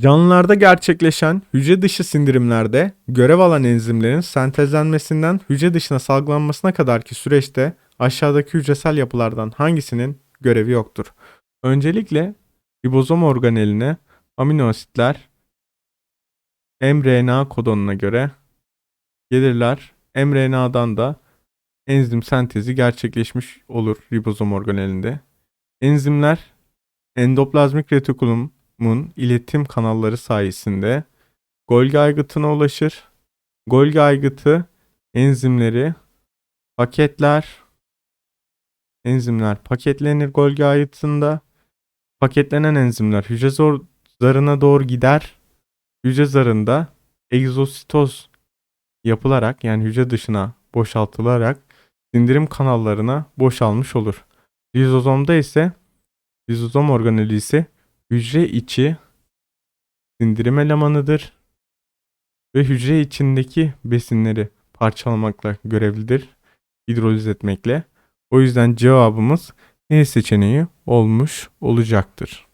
Canlılarda gerçekleşen hücre dışı sindirimlerde görev alan enzimlerin sentezlenmesinden hücre dışına salgılanmasına kadarki süreçte aşağıdaki hücresel yapılardan hangisinin görevi yoktur? Öncelikle ribozom organeline amino asitler mRNA kodonuna göre gelirler. mRNA'dan da enzim sentezi gerçekleşmiş olur ribozom organelinde. Enzimler endoplazmik retikulumun iletim kanalları sayesinde Golgi aygıtına ulaşır. Golgi aygıtı enzimleri paketler. Enzimler paketlenir Golgi aygıtında. Paketlenen enzimler hücre zarına doğru gider. Hücre zarında egzositoz yapılarak yani hücre dışına boşaltılarak sindirim kanallarına boşalmış olur. Rizozomda ise rizozom organeli ise hücre içi sindirim elemanıdır ve hücre içindeki besinleri parçalamakla görevlidir. Hidroliz etmekle. O yüzden cevabımız E seçeneği olmuş olacaktır.